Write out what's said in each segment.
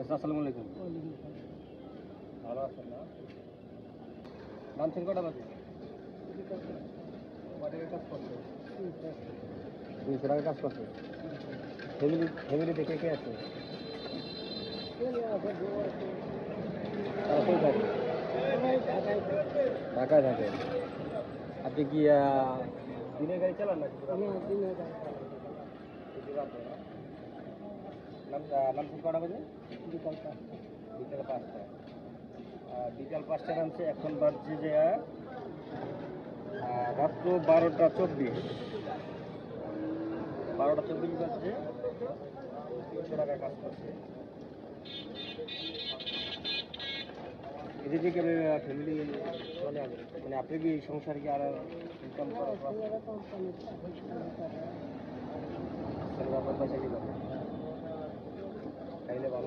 আসসালামু আলাইকুম। ভালো আছেন না নামছেন কটা বাজে? কাজ করছে দুইশো টাকা কাজ করছে। ফ্যামিলি ফ্যামিলিতে কে কে আছে? ঢাকায় থাকে। আপনি কি দিনের গাড়ি চালান নাকি নাম নামছেন কটা বাজে? বিকাল পাঁচটা। আহ, বিকাল পাঁচটা নামছে এখন বাজছে যে রাত্র বারোটা চব্বিশ। বারোটা চব্বিশ বাজছে। তিনশো টাকা কাজ করছে। এদের থেকে ফ্যামিলি চলে আসবে মানে আপনি কি সংসারে কি আর ইনকাম করার ছেলে পয়সা কি করে খাইলে ভালো আছে না কিনে গাড়ি চালাবো হ্যাঁ? শুধু রাত্রে বয়স কত হবে?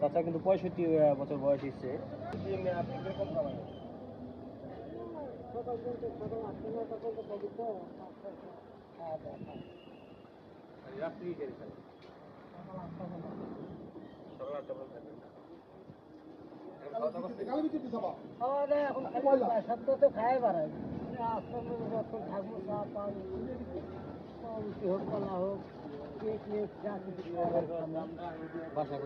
চাচা কিন্তু পঁয়ষট্টি বছর বয়স হচ্ছে আপনি কীরকম কামাই সকাল পর্যন্ত সকাল আটটা নটা পর্যন্ত থাকি তো খাওয়া দাওয়া খাই। রাত্রি গেলে সকাল আটটা পর্যন্ত সকাল আটটা পর্যন্ত থাকেন। এখন খাওয়া দাওয়া করছেন? খাওয়া দাওয়া এখন খালি সপ্তাহ তো খাই বাড়াই আশ্রমে যখন থাকব চা পান হোক কলা হোক বাসা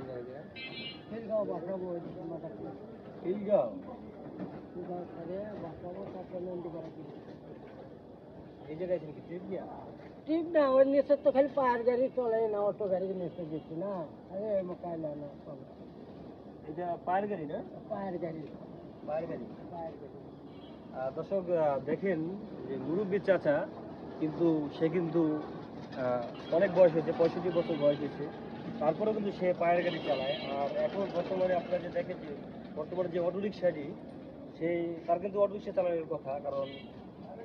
না ওই নিচে তো খালি পাহাড় গাড়ি চলে না অটো গাড়ি নিচে গেছি না আরে মোকাই না এটা পায়ের গাড়ি না পাহাড় গাড়ি পায়ের গাড়ি পাহাড় গাড়ি দর্শক দেখেন যে মুরব্বী চাচা কিন্তু, সে কিন্তু অনেক বয়স হয়েছে, পঁয়ষট্টি বছর বয়স হয়েছে। তারপরেও কিন্তু সে পায়ের গাড়ি চালায়। আর এখন বর্তমানে আপনারা যে দেখেন যে, বর্তমানে যে অটো রিক্সাটি সেই, তার কিন্তু অটো রিক্সা চালানোর কথা, কারণ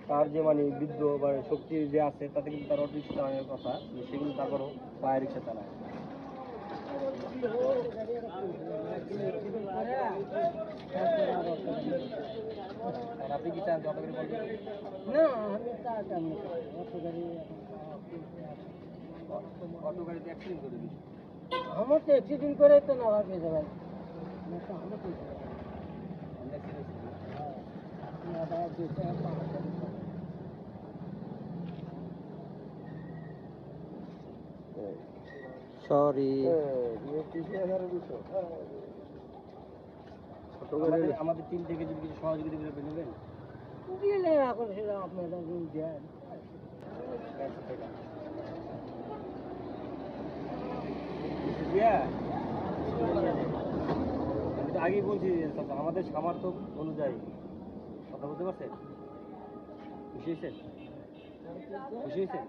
তার যে মানে বৃদ্ধ বা শক্তি যে আছে, তাতে কিন্তু তার অটো রিক্সা চালানোর কথা সে কিন্তু তারপরও পায়ের রিক্সা চালায়। আপনি কি চান? না, আমি অটো গাড়িতে অ্যাক্সিডেন্ট করে দিচ্ছে আমার তো অ্যাক্সিডেন্ট করে তো না ভাবে সরি আমাদের আমাদের টিম থেকে যদি কিছু সহযোগিতা করে নেবেন দিলে এখন সেটা আপনারা দিন। আগেই বলছি আমাদের সামর্থ্য অনুযায়ী কথা বলতে পারছেন খুশি হয়েছেন খুশি হয়েছেন